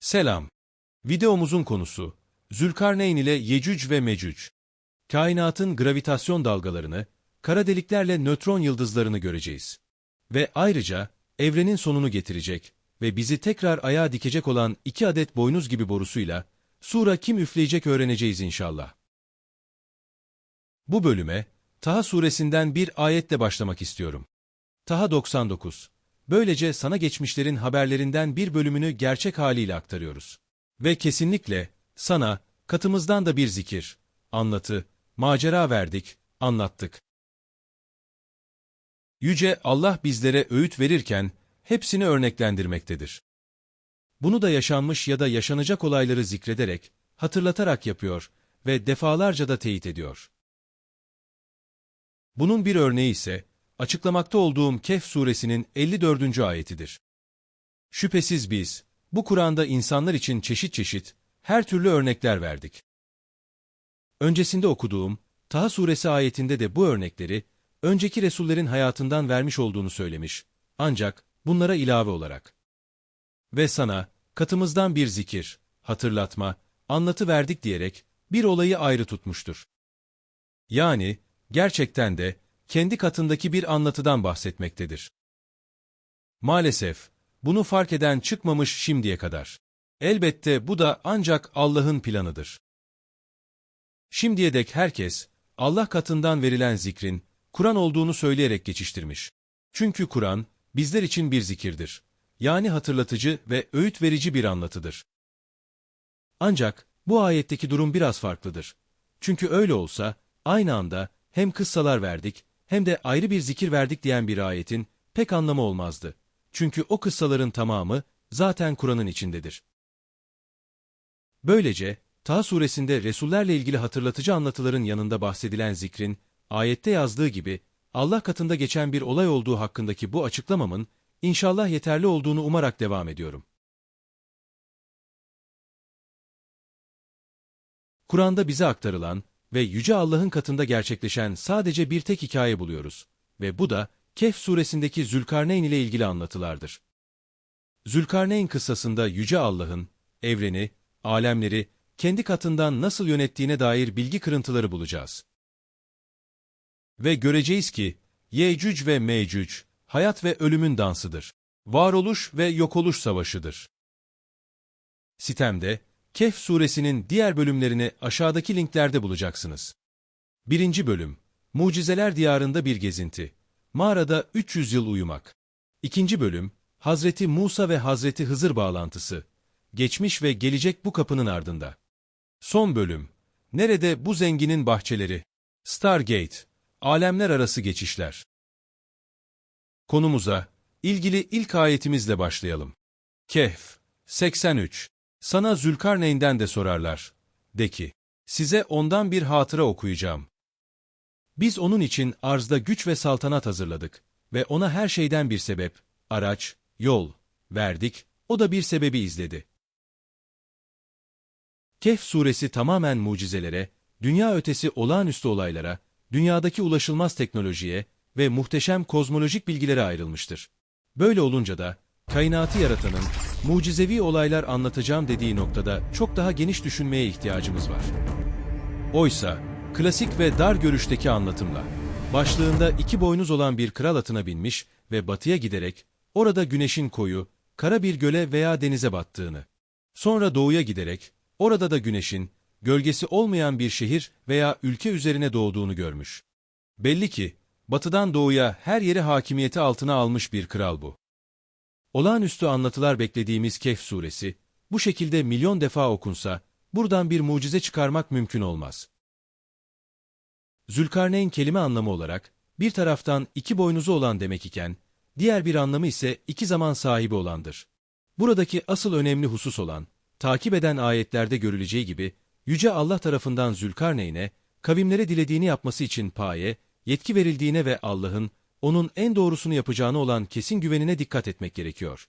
Selam. Videomuzun konusu Zülkarneyn ile Yecüc ve Mecüc. Kainatın gravitasyon dalgalarını, kara deliklerle nötron yıldızlarını göreceğiz. Ve ayrıca evrenin sonunu getirecek ve bizi tekrar ayağa dikecek olan iki adet boynuz gibi borusuyla sura kim üfleyecek öğreneceğiz inşallah. Bu bölüme Taha suresinden bir ayetle başlamak istiyorum. Taha 99. Böylece sana geçmişlerin haberlerinden bir bölümünü gerçek haliyle aktarıyoruz. Ve kesinlikle sana katımızdan da bir zikir, anlatı, macera verdik, anlattık. Yüce Allah bizlere öğüt verirken hepsini örneklendirmektedir. Bunu da yaşanmış ya da yaşanacak olayları zikrederek, hatırlatarak yapıyor ve defalarca da teyit ediyor. Bunun bir örneği ise, açıklamakta olduğum Kehf suresinin 54. ayetidir. Şüphesiz biz, bu Kur'an'da insanlar için çeşit çeşit, her türlü örnekler verdik. Öncesinde okuduğum, Taha suresi ayetinde de bu örnekleri, önceki Resullerin hayatından vermiş olduğunu söylemiş, ancak bunlara ilave olarak. Ve sana, katımızdan bir zikir, hatırlatma, anlatı verdik diyerek, bir olayı ayrı tutmuştur. Yani, gerçekten de, kendi katındaki bir anlatıdan bahsetmektedir. Maalesef, bunu fark eden çıkmamış şimdiye kadar. Elbette bu da ancak Allah'ın planıdır. Şimdiye dek herkes, Allah katından verilen zikrin, Kur'an olduğunu söyleyerek geçiştirmiş. Çünkü Kur'an, bizler için bir zikirdir. Yani hatırlatıcı ve öğüt verici bir anlatıdır. Ancak, bu ayetteki durum biraz farklıdır. Çünkü öyle olsa, aynı anda, hem kıssalar verdik, hem de ayrı bir zikir verdik diyen bir ayetin pek anlamı olmazdı. Çünkü o kıssaların tamamı zaten Kur'an'ın içindedir. Böylece, Taha suresinde Resullerle ilgili hatırlatıcı anlatıların yanında bahsedilen zikrin, ayette yazdığı gibi, Allah katında geçen bir olay olduğu hakkındaki bu açıklamamın, inşallah yeterli olduğunu umarak devam ediyorum. Kur'an'da bize aktarılan, ve Yüce Allah'ın katında gerçekleşen sadece bir tek hikaye buluyoruz ve bu da Kehf suresindeki Zülkarneyn ile ilgili anlatılardır. Zülkarneyn kıssasında Yüce Allah'ın, evreni, alemleri, kendi katından nasıl yönettiğine dair bilgi kırıntıları bulacağız. Ve göreceğiz ki, Yecüc ve Mecüc, hayat ve ölümün dansıdır. Varoluş ve yokoluş savaşıdır. Sitemde, Kehf suresinin diğer bölümlerini aşağıdaki linklerde bulacaksınız. 1. Bölüm Mucizeler Diyarında Bir Gezinti Mağarada 300 yıl uyumak 2. Bölüm Hazreti Musa ve Hazreti Hızır bağlantısı Geçmiş ve gelecek bu kapının ardında. Son bölüm Nerede bu zenginin bahçeleri? Stargate Alemler arası geçişler Konumuza ilgili ilk ayetimizle başlayalım. Kehf 83 sana Zülkarneyn'den de sorarlar. De ki, size ondan bir hatıra okuyacağım. Biz onun için arzda güç ve saltanat hazırladık ve ona her şeyden bir sebep, araç, yol verdik, o da bir sebebi izledi. Kehf suresi tamamen mucizelere, dünya ötesi olağanüstü olaylara, dünyadaki ulaşılmaz teknolojiye ve muhteşem kozmolojik bilgilere ayrılmıştır. Böyle olunca da, kainatı yaratanın mucizevi olaylar anlatacağım dediği noktada çok daha geniş düşünmeye ihtiyacımız var. Oysa, klasik ve dar görüşteki anlatımla, başlığında iki boynuz olan bir kral atına binmiş ve batıya giderek, orada güneşin koyu, kara bir göle veya denize battığını, sonra doğuya giderek, orada da güneşin, gölgesi olmayan bir şehir veya ülke üzerine doğduğunu görmüş. Belli ki, batıdan doğuya her yeri hakimiyeti altına almış bir kral bu. Olağanüstü anlatılar beklediğimiz Kehf suresi, bu şekilde milyon defa okunsa, buradan bir mucize çıkarmak mümkün olmaz. Zülkarneyn kelime anlamı olarak, bir taraftan iki boynuzu olan demek iken, diğer bir anlamı ise iki zaman sahibi olandır. Buradaki asıl önemli husus olan, takip eden ayetlerde görüleceği gibi, Yüce Allah tarafından Zülkarneyn'e, kavimlere dilediğini yapması için paye, yetki verildiğine ve Allah'ın, onun en doğrusunu yapacağına olan kesin güvenine dikkat etmek gerekiyor.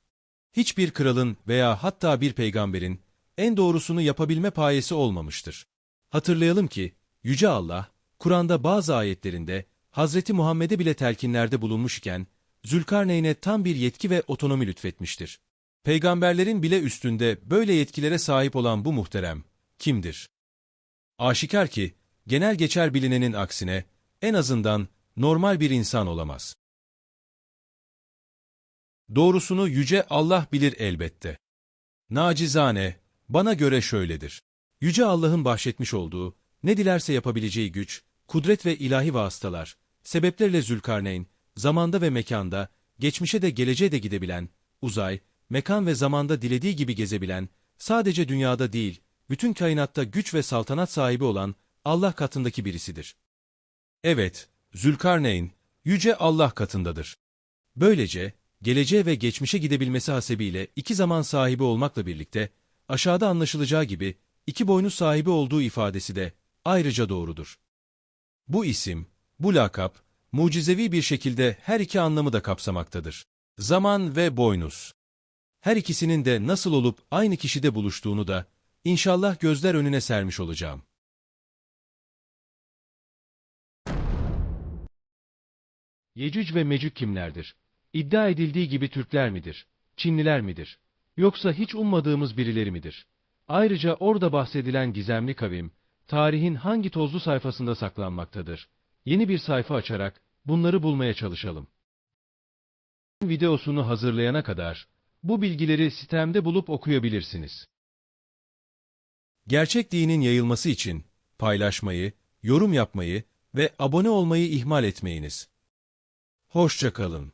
Hiçbir kralın veya hatta bir peygamberin en doğrusunu yapabilme payesi olmamıştır. Hatırlayalım ki, Yüce Allah, Kur'an'da bazı ayetlerinde Hazreti Muhammed'e bile telkinlerde bulunmuş iken, Zülkarneyn'e tam bir yetki ve otonomi lütfetmiştir. Peygamberlerin bile üstünde böyle yetkilere sahip olan bu muhterem kimdir? Aşikar ki genel geçer bilinenin aksine en azından normal bir insan olamaz. Doğrusunu yüce Allah bilir elbette. Nacizane, bana göre şöyledir. Yüce Allah'ın bahşetmiş olduğu, ne dilerse yapabileceği güç, kudret ve ilahi vasıtalar, sebeplerle Zülkarneyn, zamanda ve mekanda, geçmişe de geleceğe de gidebilen, uzay, mekan ve zamanda dilediği gibi gezebilen, sadece dünyada değil, bütün kainatta güç ve saltanat sahibi olan Allah katındaki birisidir. Evet, Zülkarneyn, yüce Allah katındadır. Böylece, geleceğe ve geçmişe gidebilmesi hasebiyle iki zaman sahibi olmakla birlikte, aşağıda anlaşılacağı gibi iki boynuz sahibi olduğu ifadesi de ayrıca doğrudur. Bu isim, bu lakap, mucizevi bir şekilde her iki anlamı da kapsamaktadır. Zaman ve boynuz. Her ikisinin de nasıl olup aynı kişide buluştuğunu da inşallah gözler önüne sermiş olacağım. Yecüc ve Mecüc kimlerdir? İddia edildiği gibi Türkler midir? Çinliler midir? Yoksa hiç ummadığımız birileri midir? Ayrıca orada bahsedilen gizemli kavim, tarihin hangi tozlu sayfasında saklanmaktadır? Yeni bir sayfa açarak bunları bulmaya çalışalım. Videosunu hazırlayana kadar bu bilgileri sitemde bulup okuyabilirsiniz. Gerçek dinin yayılması için paylaşmayı, yorum yapmayı ve abone olmayı ihmal etmeyiniz. Hoşça kalın.